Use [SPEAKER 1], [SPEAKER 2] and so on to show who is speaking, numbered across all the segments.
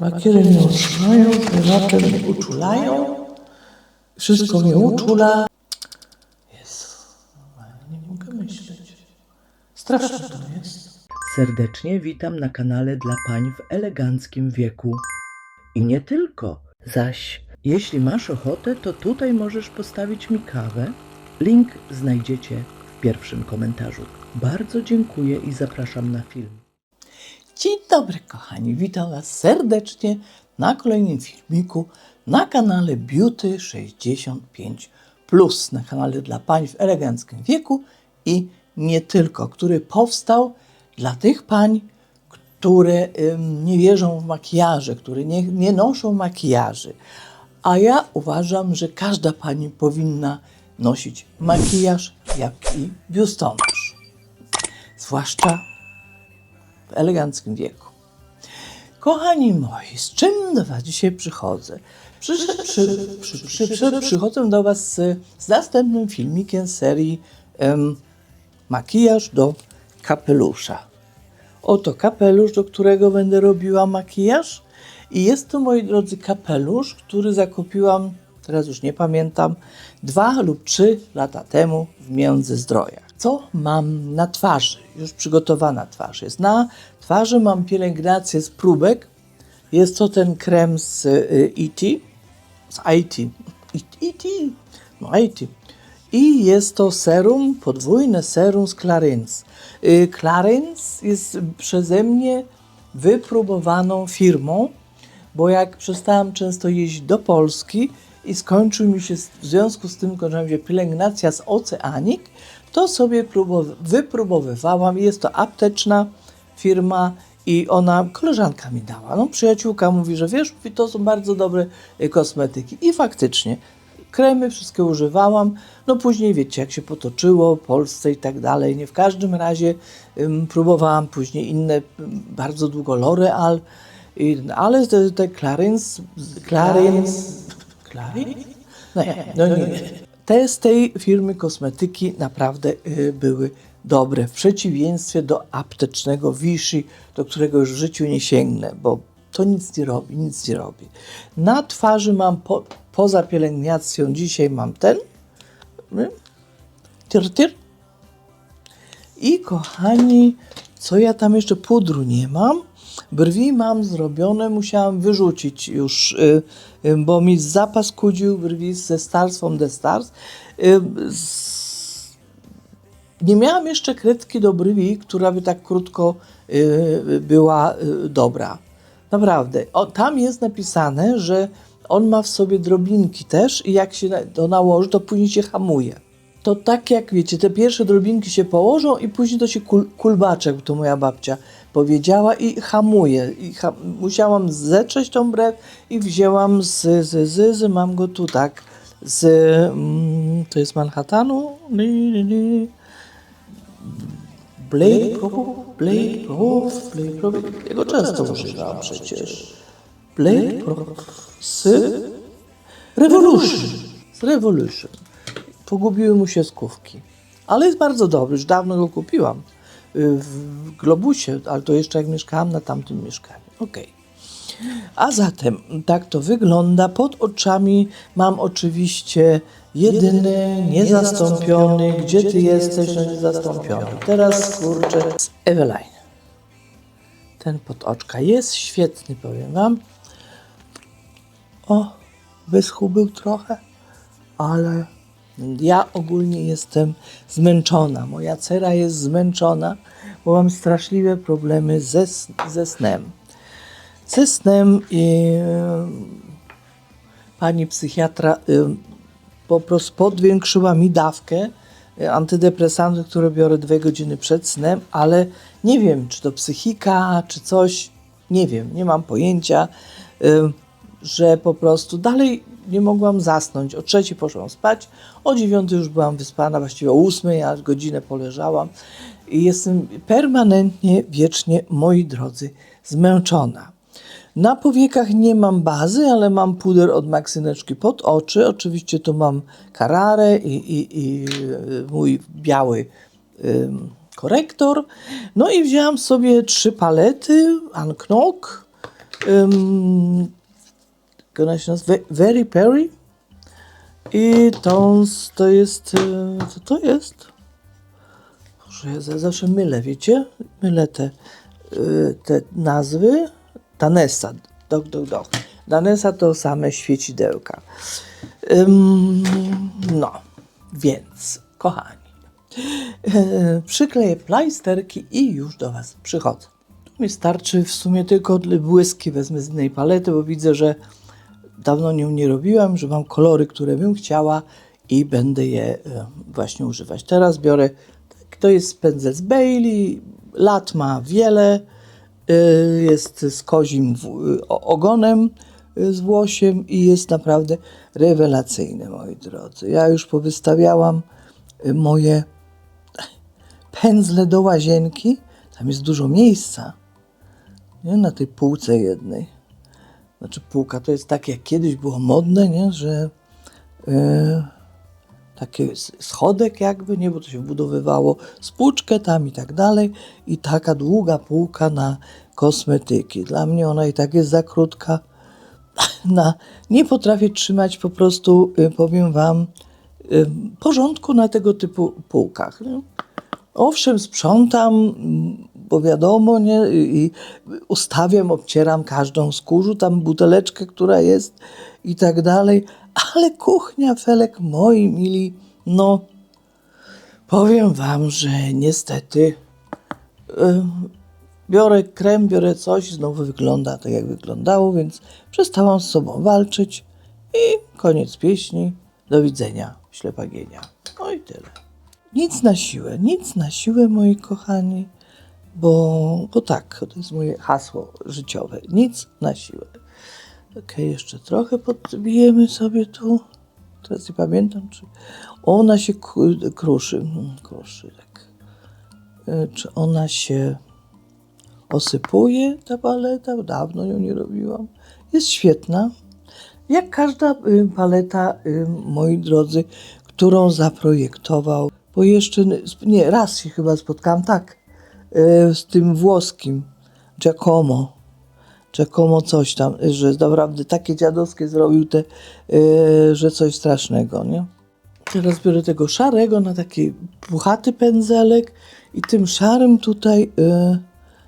[SPEAKER 1] Lakiery mnie utrzymają, żelacze mnie uczulają, wszystko mnie uczula. Jest, nie mogę myśleć. Straszne to jest.
[SPEAKER 2] Serdecznie witam na kanale dla pań w eleganckim wieku. I nie tylko. Zaś, jeśli masz ochotę, to tutaj możesz postawić mi kawę. Link znajdziecie w pierwszym komentarzu. Bardzo dziękuję i zapraszam na film.
[SPEAKER 1] Dzień dobry, kochani. Witam Was serdecznie na kolejnym filmiku na kanale Beauty 65 na kanale dla pań w eleganckim wieku i nie tylko, który powstał dla tych pań, które nie wierzą w makijaże, które nie, nie noszą makijaży. A ja uważam, że każda pani powinna nosić makijaż, jak i biustonosz. Zwłaszcza eleganckim wieku. Kochani moi, z czym do Was dzisiaj przychodzę? Przy, przy, przy, przy, przychodzę do Was z, z następnym filmikiem serii em, Makijaż do kapelusza. Oto kapelusz, do którego będę robiła makijaż. I jest to, moi drodzy, kapelusz, który zakupiłam, teraz już nie pamiętam, dwa lub trzy lata temu w Międzyzdrojach. Co mam na twarzy? Już przygotowana twarz jest. Na twarzy mam pielęgnację z próbek. Jest to ten krem z y, ET, z IT. ET, no IT. I jest to serum, podwójne serum z Clarins. Y, Clarins jest przeze mnie wypróbowaną firmą, bo jak przestałam często jeździć do Polski i skończył mi się w związku z tym, kończyła się pielęgnacja z Oceanik, to sobie próbow- wypróbowywałam. Jest to apteczna firma i ona, koleżanka mi dała. No, przyjaciółka mówi, że wiesz, mówi, to są bardzo dobre y, kosmetyki. I faktycznie, kremy wszystkie używałam. No później wiecie, jak się potoczyło w Polsce i tak dalej. Nie w każdym razie ym, próbowałam później inne, ym, bardzo długo L'Oreal, ale te, te Clarins, Clarins, Clarins? No nie, no nie. Te z tej firmy kosmetyki naprawdę y, były dobre, w przeciwieństwie do aptecznego Vichy, do którego już w życiu nie sięgnę, bo to nic nie robi, nic nie robi. Na twarzy mam, po, poza pielęgnacją, dzisiaj mam ten, tyr. I kochani, co ja tam jeszcze? Pudru nie mam. Brwi mam zrobione, musiałam wyrzucić już, y, y, bo mi zapas kudził brwi ze Stars from the Stars. Y, nie miałam jeszcze kredki do brwi, która by tak krótko była dobra. Naprawdę. O, tam jest napisane, że on ma w sobie drobinki też i jak się to nałoży, to później się hamuje. To tak jak wiecie, te pierwsze drobinki się położą i później to się kul, kulbaczek, to moja babcia powiedziała i hamuje. I ha, musiałam zetrzeć tą brew i wzięłam z, z, z, z, mam go tu tak, z, mm, to jest Manhattanu. Blade Pro, Blade Pro, Blade Pro, jego często używam przecież. Pro z Revolution, z Revolution. Pogubiły mu się skówki. Ale jest bardzo dobry, już dawno go kupiłam y, w Globusie, ale to jeszcze jak mieszkałam na tamtym mieszkaniu. Okej. A zatem tak to wygląda. Pod oczami mam oczywiście jedyny, niezastąpiony. Gdzie ty jesteś, no niezastąpiony? Teraz kurczę z Eveline. Ten pod oczka jest świetny, powiem wam. O, wyschł był trochę, ale ja ogólnie jestem zmęczona. Moja cera jest zmęczona, bo mam straszliwe problemy ze, ze snem. Ze snem e, pani psychiatra e, po prostu podwiększyła mi dawkę e, antydepresantów, które biorę dwie godziny przed snem, ale nie wiem, czy to psychika, czy coś, nie wiem, nie mam pojęcia, e, że po prostu dalej nie mogłam zasnąć. O trzeciej poszłam spać, o dziewiątej już byłam wyspana, właściwie o ósmej, ja godzinę poleżałam i jestem permanentnie, wiecznie, moi drodzy, zmęczona. Na powiekach nie mam bazy, ale mam puder od Maksyneczki pod oczy. Oczywiście tu mam kararę i, i, i y, mój biały korektor. No i wzięłam sobie trzy palety Anknok ona się nazywa? Very Perry. I to, to jest, e, co to jest? Boże, ja za- zawsze mylę, wiecie? Mylę te, e, te nazwy. Danessa, dok, dok, dok. Danessa to same świecidełka. Ym, no, więc, kochani, przykleję plajsterki i już do Was przychodzę. Tu mi starczy w sumie tylko błyski, wezmę z innej palety, bo widzę, że dawno nią nie robiłam, że mam kolory, które bym chciała i będę je e, właśnie używać. Teraz biorę, to jest pędzel z Bailey, lat ma wiele, e, jest z kozim ogonem, e, z włosiem i jest naprawdę rewelacyjny, moi drodzy. Ja już powystawiałam moje pędzle do łazienki, tam jest dużo miejsca, nie? na tej półce jednej. Znaczy półka to jest tak jak kiedyś było modne, nie? że e, takie s- schodek jakby, nie, bo to się budowywało spłuczkę tam i tak dalej i taka długa półka na kosmetyki. Dla mnie ona i tak jest za krótka. Na, nie potrafię trzymać po prostu, y, powiem wam, y, porządku na tego typu półkach. Nie? Owszem, sprzątam, bo wiadomo, nie, i ustawiam, obcieram każdą z kurzu, tam buteleczkę, która jest i tak dalej, ale kuchnia, Felek, moi mili, no, powiem wam, że niestety y, biorę krem, biorę coś, znowu wygląda tak, jak wyglądało, więc przestałam z sobą walczyć i koniec pieśni, do widzenia, ślepagienia. No i tyle. Nic na siłę, nic na siłę, moi kochani, bo, bo tak, to jest moje hasło życiowe. Nic na siłę. Okej, jeszcze trochę podbijemy sobie tu. Teraz nie pamiętam, czy ona się kruszy. Mm, Kruszy, tak. E, Czy ona się osypuje, ta paleta? Dawno ją nie robiłam. Jest świetna. Jak każda y, paleta, y, moi drodzy, którą zaprojektował, bo jeszcze, nie, raz się chyba spotkałam, tak, z tym włoskim, Giacomo, Giacomo coś tam, y, że naprawdę takie dziadowskie zrobił te, y, że coś strasznego, nie? Teraz biorę tego szarego na taki puchaty pędzelek i tym szarym tutaj y,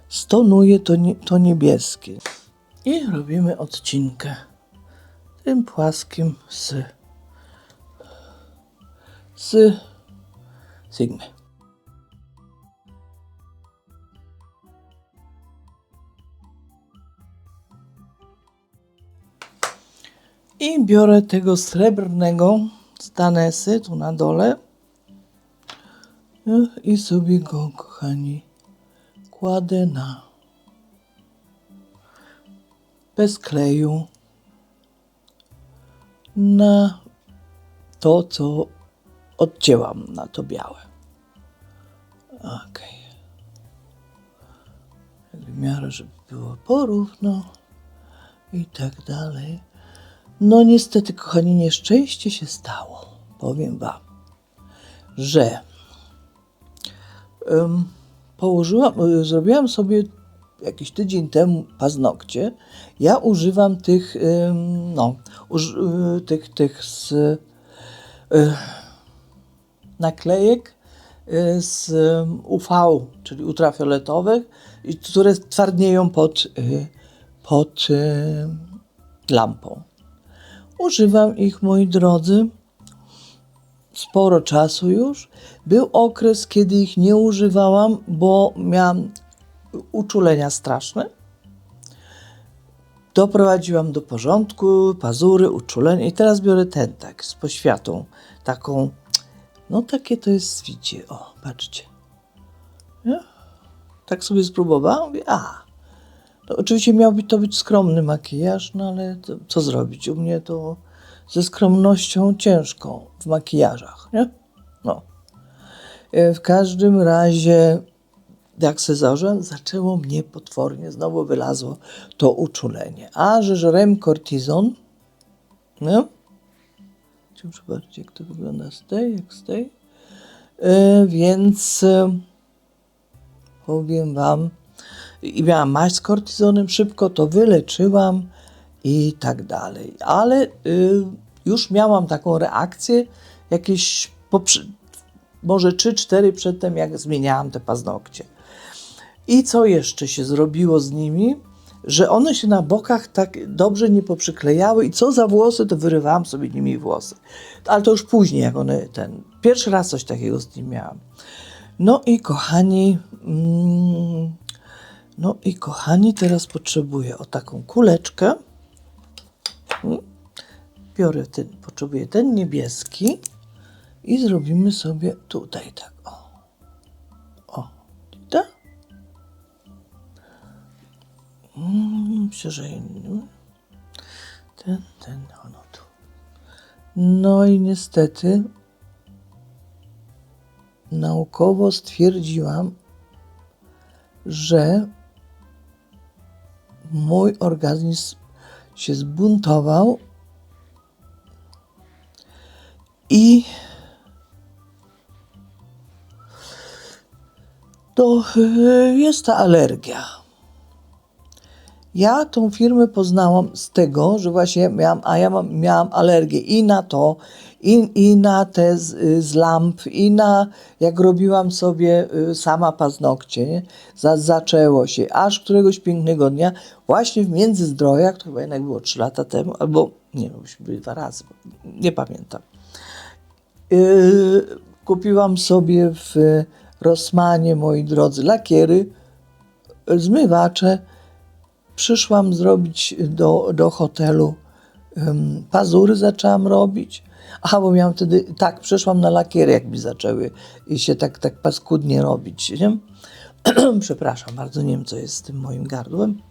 [SPEAKER 1] stonuję to, nie, to niebieskie. I robimy odcinkę tym płaskim z, z Sigmy. Biorę tego srebrnego z Danesy, tu na dole. No I sobie go, kochani, kładę na bez kleju na to, co odcięłam na to białe. Okej. W miarę, żeby było porówno i tak dalej. No niestety, kochani, nieszczęście się stało. Powiem wam, że em, położyłam, y, zrobiłam sobie jakiś tydzień temu paznokcie. Ja używam tych, ym, no, uż, y, tych, tych z y, naklejek z UV, czyli ultrafioletowych, które twardnieją pod, pod lampą. Używam ich, moi drodzy, sporo czasu już. Był okres, kiedy ich nie używałam, bo miałam uczulenia straszne. Doprowadziłam do porządku, pazury, uczulenia i teraz biorę ten tak z poświatą, taką, no takie to jest, widzicie, o, patrzcie. Nie? Tak sobie spróbowałam, mówię, a, to oczywiście miał być to być skromny makijaż, no ale to, co zrobić? U mnie to ze skromnością ciężko w makijażach, nie? No. E, W każdym razie, jak założyłam, zaczęło mnie potwornie, znowu wylazło to uczulenie. A że żrem kortizon, nie? Chciałbym zobaczyć, jak to wygląda z tej, jak z tej. E, więc e, powiem wam, i miałam maść z kortyzonem, szybko to wyleczyłam i tak dalej. Ale y, już miałam taką reakcję jakieś może 3-4 przedtem, jak zmieniałam te paznokcie. I co jeszcze się zrobiło z nimi? Że one się na bokach tak dobrze nie poprzyklejały i co za włosy, to wyrywałam sobie nimi włosy. Ale to już później, jak one ten. Pierwszy raz coś takiego z nim miałam. No i kochani, mm, no i kochani, teraz potrzebuję o taką kuleczkę. Mm. Biorę ten, potrzebuję ten niebieski i zrobimy sobie tutaj tak. O, o, tak? Myślę, że inny. Ten, ten, ono tu. No i niestety naukowo stwierdziłam, że mój organizm się zbuntował i to y, jest ta alergia. Ja tą firmę poznałam z tego, że właśnie miałam, a ja mam, miałam alergię i na to, i, i na te z, z lamp, i na jak robiłam sobie y, sama paznokcie. Nie? Za, zaczęło się, aż któregoś pięknego dnia, właśnie w Międzyzdrojach, to chyba jednak było trzy lata temu, albo nie wiem, myśmy byli dwa razy, nie pamiętam. Yy, kupiłam sobie w Rossmanie, moi drodzy, lakiery, zmywacze. Przyszłam zrobić do, do hotelu ym, pazury, zaczęłam robić. Aha, bo miałam wtedy, tak, przeszłam na lakiery, jak mi zaczęły i się tak, tak paskudnie robić, nie? Przepraszam bardzo, nie wiem, co jest z tym moim gardłem.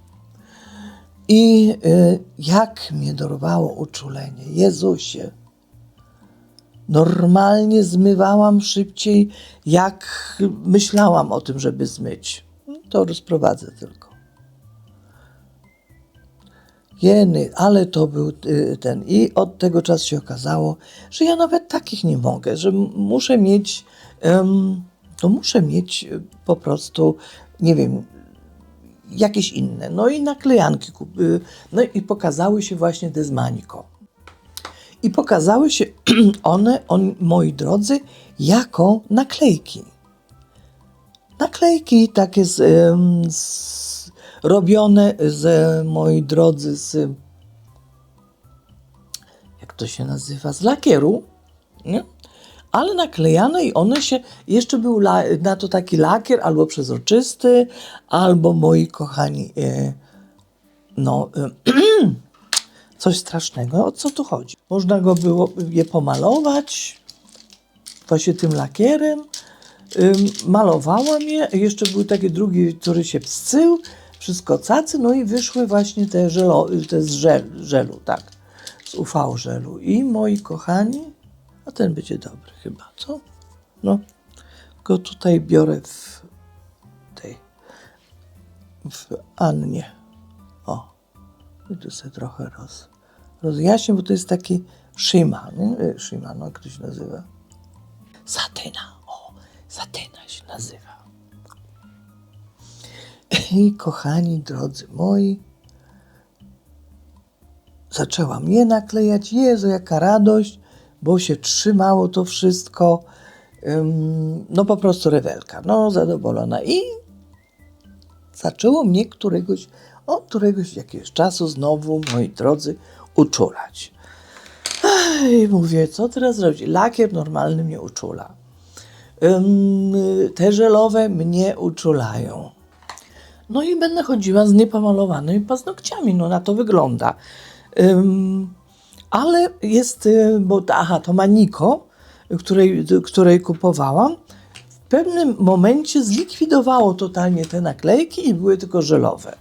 [SPEAKER 1] I y, jak mnie dorwało uczulenie, Jezusie normalnie zmywałam szybciej, jak myślałam o tym, żeby zmyć. To rozprowadzę tylko. Jeny, ale to był y, ten. I od tego czasu się okazało, że ja nawet takich nie mogę, że muszę mieć, to muszę mieć y, po prostu, nie wiem, jakieś inne. No i naklejanki. y, No i pokazały się właśnie te z Maniko. I pokazały się one, on, moi drodzy, jako naklejki. Naklejki takie z, z, robione z, moi drodzy, z, jak to się nazywa, z lakieru, nie? ale naklejane i one się, jeszcze był la, na to taki lakier albo przezroczysty, albo moi kochani, e, no, e, coś strasznego. O co tu chodzi? Można go było je pomalować właśnie tym lakierem. Malowałam je. Jeszcze był taki drugi, który się pscył. Wszystko cacy. No i wyszły właśnie te, żelo, te z żel, żelu, tak. Z UV żelu. I moi kochani, a ten będzie dobry chyba, co? No, go tutaj biorę w tej, w Annie. O, i tu sobie trochę roz, rozjaśnię, bo to jest taki Shima, nie? Shima, no jak to się nazywa? Satyna, o, Satyna się nazywa. I kochani, drodzy moi, zaczęłam je naklejać. Jezu, jaka radość, bo się trzymało to wszystko. No po prostu rewelka, no zadowolona. I zaczęło mnie któregoś, od któregoś jakiegoś czasu znowu, moi drodzy, uczulać. I mówię, co teraz zrobić? Lakier normalny mnie uczula. Te żelowe mnie uczulają. No i będę chodziła z niepomalowanymi paznokciami. No na to wygląda. Ym, ale jest, y, bo aha, to Maniko, której, której kupowałam, w pewnym momencie zlikwidowało totalnie te naklejki i były tylko żelowe.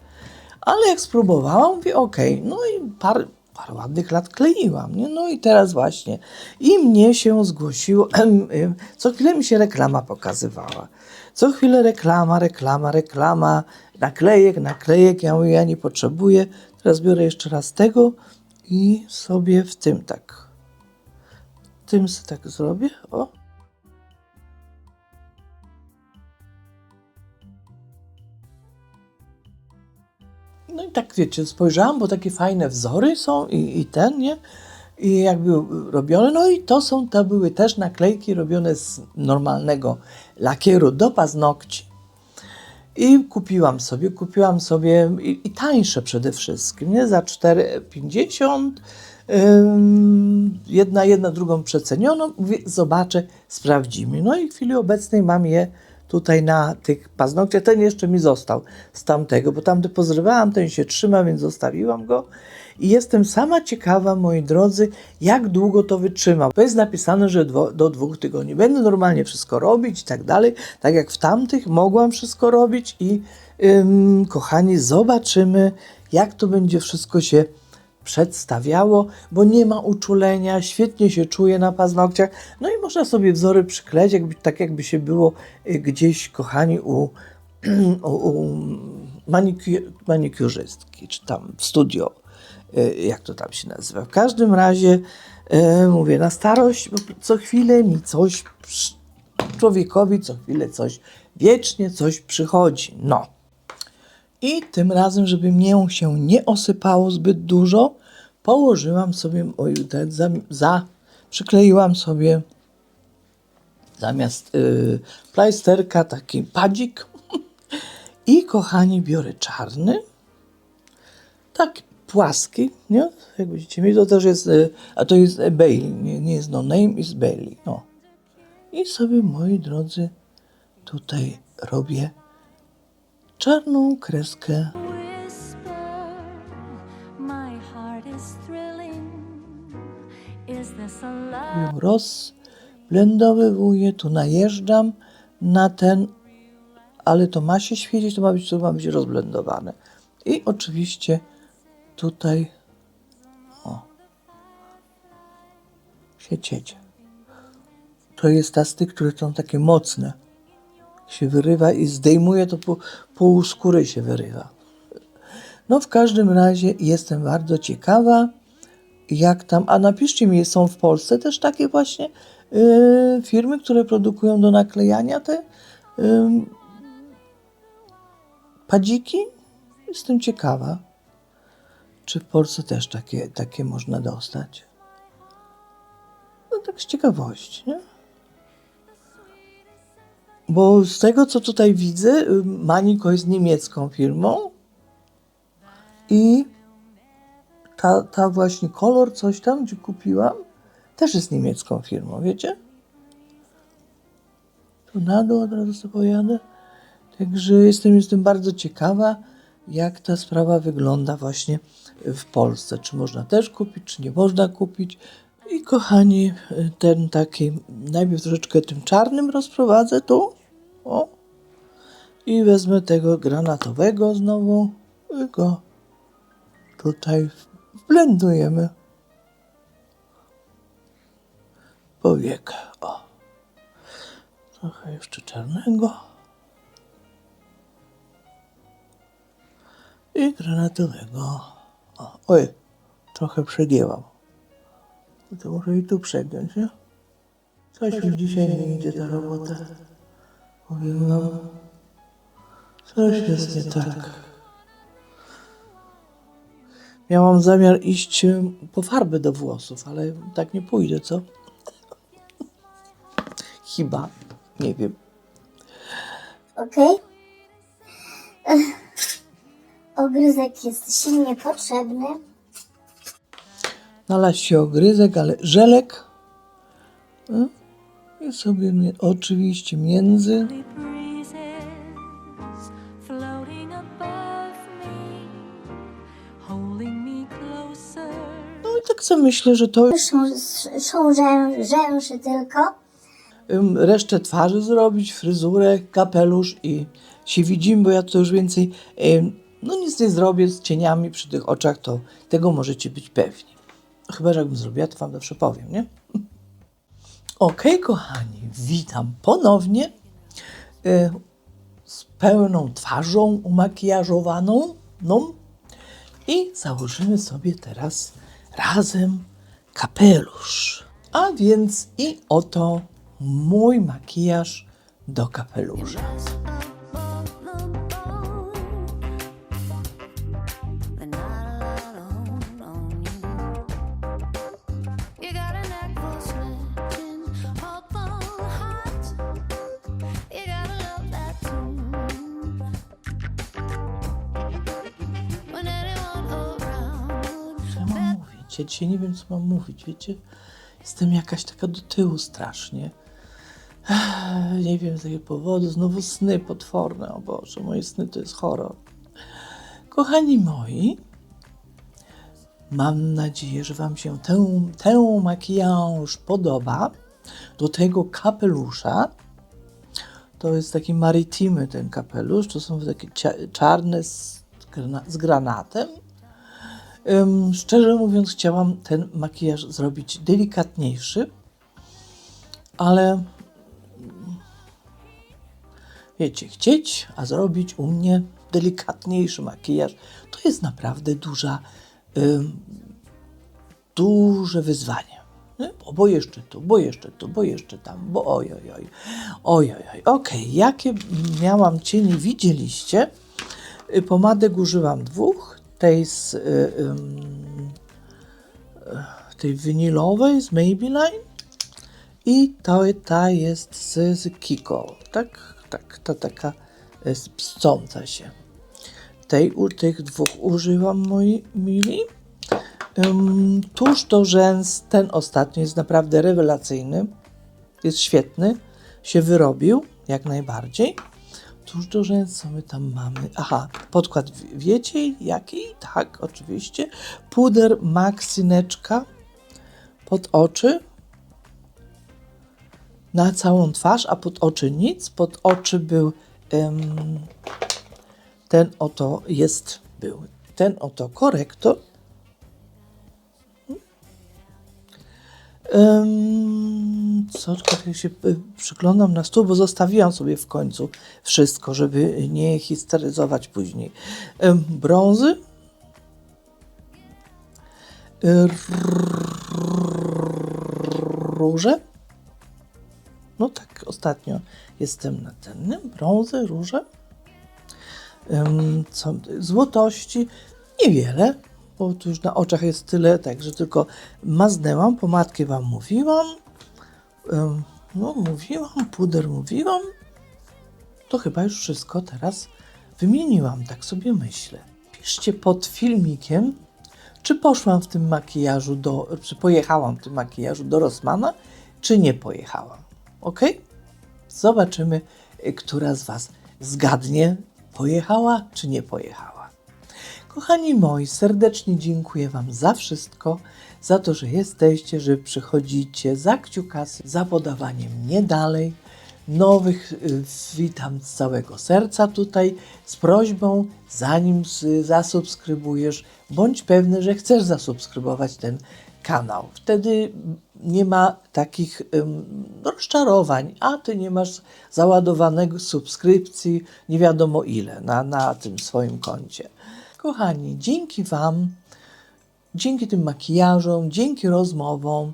[SPEAKER 1] Ale jak spróbowałam, mówię, okej, no i par, parę ładnych lat kleiłam, nie? No i teraz właśnie. I mnie się zgłosiło, co chwilę mi się reklama pokazywała. Co chwilę reklama, reklama, reklama, naklejek, naklejek. Ja mówię, ja nie potrzebuję. Teraz biorę jeszcze raz tego i sobie w tym tak, tym sobie tak zrobię, o. i tak wiecie, spojrzałam, bo takie fajne wzory są i, i ten, nie? I jakby robione, no i to są, to były też naklejki robione z normalnego lakieru do paznokci. I kupiłam sobie, kupiłam sobie i, i tańsze przede wszystkim, nie? Za 4,50. Ym, jedna, jedna drugą przecenioną. Mówię, zobaczę, sprawdzimy. No i w chwili obecnej mam je tutaj na tych paznokciach. Ten jeszcze mi został z tamtego, bo tamty pozrywałam, ten się trzyma, więc zostawiłam go. I jestem sama ciekawa, moi drodzy, jak długo to wytrzyma. To jest napisane, że dwo, do dwóch tygodni. Będę normalnie wszystko robić i tak dalej. Tak jak w tamtych mogłam wszystko robić i ym, kochani, zobaczymy, jak to będzie wszystko się przedstawiało, bo nie ma uczulenia, świetnie się czuje na paznokciach. No i można sobie wzory przykleić, jakby, tak jakby się było y, gdzieś, kochani, u, u, u maniku- manikiurzystki, czy tam w studio, jak to tam się nazywa. W każdym razie, y, mówię, na starość bo co chwilę mi coś, człowiekowi co chwilę coś, wiecznie coś przychodzi. No. I tym razem, żeby mnie się nie osypało zbyt dużo, położyłam sobie, oj, ten, za, za, przykleiłam sobie zamiast y, plajsterka taki padzik. I kochani, biorę czarny, taki płaski, nie? Jak widzicie, to też jest, y, a to jest Bailey, nie, nie jest no name, jest Bailey, no. I sobie, moi drodzy, tutaj robię czarną kreskę rozblendowywuję, tu najeżdżam na ten, ale to ma się świecić, to ma być, to ma być rozblendowane. I oczywiście tutaj o, sieciecie. To jest ta z tych, które są takie mocne. Się wyrywa i zdejmuje, to pół, pół skóry się wyrywa. No w każdym razie jestem bardzo ciekawa, jak tam, a napiszcie mi, są w Polsce też takie właśnie y, firmy, które produkują do naklejania te y, padziki? Jestem ciekawa, czy w Polsce też takie, takie można dostać. No tak z ciekawości, nie? Bo z tego, co tutaj widzę, Maniko jest niemiecką firmą i ta, ta właśnie kolor, coś tam, gdzie kupiłam, też jest niemiecką firmą, wiecie? Tu na dół od razu sobie pojadę. Także jestem, jestem bardzo ciekawa, jak ta sprawa wygląda właśnie w Polsce. Czy można też kupić, czy nie można kupić. I kochani, ten taki, najpierw troszeczkę tym czarnym rozprowadzę tu. O. I wezmę tego granatowego znowu i go tutaj wblendujemy powieka. O. Trochę jeszcze czarnego. I granatowego. Oj, trochę przegięłam. To muszę i tu przegiąć, nie? Coś mi dzisiaj nie idzie ta robota. Powiem wam, coś jest nie tak. Miałam zamiar iść em, po farbę do włosów, ale tak nie pójdę, co? Chyba, nie wiem.
[SPEAKER 3] Okej. Ech. Ogryzek jest silnie potrzebny.
[SPEAKER 1] Znalazł się ogryzek, ale żelek. e, I sobie oczywiście między. No i tak sobie myślę, że to
[SPEAKER 3] Szą, szą rzę, rzęszy tylko.
[SPEAKER 1] resztę twarzy zrobić, fryzurę, kapelusz i się widzimy, bo ja to już więcej, em, no nic nie zrobię z cieniami przy tych oczach, to tego możecie być pewni. Chyba, że jakbym zrobiła, to wam zawsze powiem, nie? Okej, kochani, witam ponownie e, z pełną twarzą umakijażowaną, no i założymy sobie teraz razem kapelusz. A więc i oto mój makijaż do kapelusza. Ja dzisiaj nie wiem, co mam mówić, wiecie? Jestem jakaś taka do tyłu strasznie. Ech, Nie wiem z jakiego powodu. Znowu sny potworne. O Boże, moje sny to jest horror. Kochani moi, mam nadzieję, że Wam się ten, ten makijaż podoba. Do tego kapelusza. To jest taki maritimy ten kapelusz. To są takie czarne z, z granatem. Szczerze mówiąc, chciałam ten makijaż zrobić delikatniejszy, ale wiecie, chcieć, a zrobić u mnie delikatniejszy makijaż, to jest naprawdę duża, ym, duże wyzwanie. nie? Bo, bo jeszcze tu, bo jeszcze tu, bo jeszcze tam, bo oj, oj, oj, oj. Okej, jakie miałam cienie widzieliście? Y, Pomadek używam dwóch, tej z y, y, tej winylowej z Maybelline i to, ta jest z, z Kiko, tak, tak, ta taka y, pscąca się. Tej, u, tych dwóch używam, moi mili. Ym, tuż do rzęs, ten ostatni jest naprawdę rewelacyjny, jest świetny, się wyrobił, jak najbardziej. Tuż do rzęs, co my tam mamy? Aha, podkład wiecie jaki? Tak, oczywiście. Puder Maxineczka pod oczy. Na całą twarz, a pod oczy nic. Pod oczy był em, ten oto jest, był ten oto korektor. Ym, co, jak się y, przyglądam na stół, bo zostawiłam sobie w końcu wszystko, żeby nie histeryzować później. Brązy. Y, Róże. No tak, ostatnio jestem na ten. Brązy, róże. Co, złotości. Niewiele, bo tu już na oczach jest tyle, także tylko maznęłam, pomadkę wam mówiłam, no mówiłam, puder mówiłam, to chyba już wszystko teraz wymieniłam, tak sobie myślę. Piszcie pod filmikiem, czy poszłam w tym makijażu do, czy pojechałam w tym makijażu do Rossmana, czy nie pojechałam, ok? Zobaczymy, y, która z Was zgadnie, pojechała czy nie pojechała. Kochani moi, serdecznie dziękuję Wam za wszystko, za to, że jesteście, że przychodzicie, za kciukasy, za podawanie mnie dalej. Nowych y, witam z całego serca tutaj z prośbą, zanim zasubskrybujesz, bądź pewny, że chcesz zasubskrybować ten kanał. Wtedy nie ma takich ym, rozczarowań, a ty nie masz załadowanego subskrypcji nie wiadomo ile na, na tym swoim koncie. Kochani, dzięki Wam, dzięki tym makijażom, dzięki rozmowom,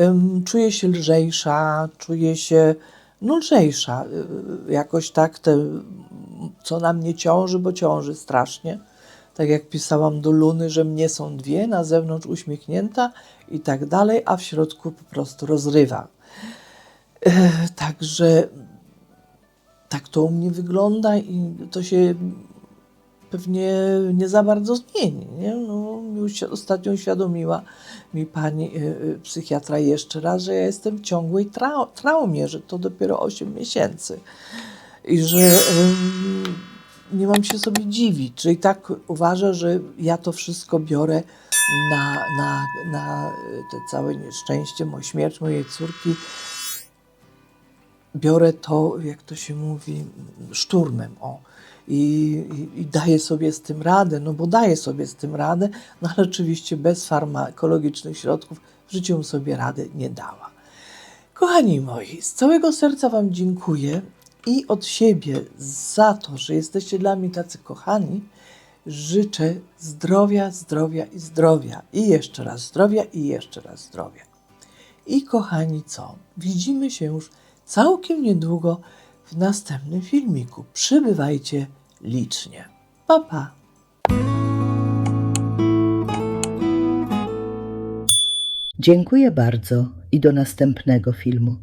[SPEAKER 1] ym, czuję się lżejsza, czuję się no, lżejsza. y, Jakoś tak, te, co na mnie ciąży, bo ciąży strasznie. Tak jak pisałam do Luny, że mnie są dwie, na zewnątrz uśmiechnięta i tak dalej, a w środku po prostu rozrywa. E, Także tak to u mnie wygląda i to się pewnie nie za bardzo zmieni. Nie? No, już ostatnio uświadomiła mi pani y, y, psychiatra jeszcze raz, że ja jestem w ciągłej trau- traumie, że to dopiero 8 miesięcy i że nie mam się sobie dziwić, że i tak uważa, że ja to wszystko biorę na, na, na y, te całe nieszczęście, mo śmierć mojej córki biorę to, jak to się mówi, szturmem, o. I, i, daję sobie z tym radę, no bo daję sobie z tym radę, no ale oczywiście bez farmakologicznych środków w życiu sobie rady nie dała. Kochani moi, z całego serca Wam dziękuję i od siebie za to, że jesteście dla mnie tacy kochani, życzę zdrowia, zdrowia i zdrowia. I jeszcze raz zdrowia, i jeszcze raz zdrowia. I kochani, co? Widzimy się już całkiem niedługo w następnym filmiku. Przybywajcie licznie. Pa, pa.
[SPEAKER 2] Dziękuję bardzo i do następnego filmu.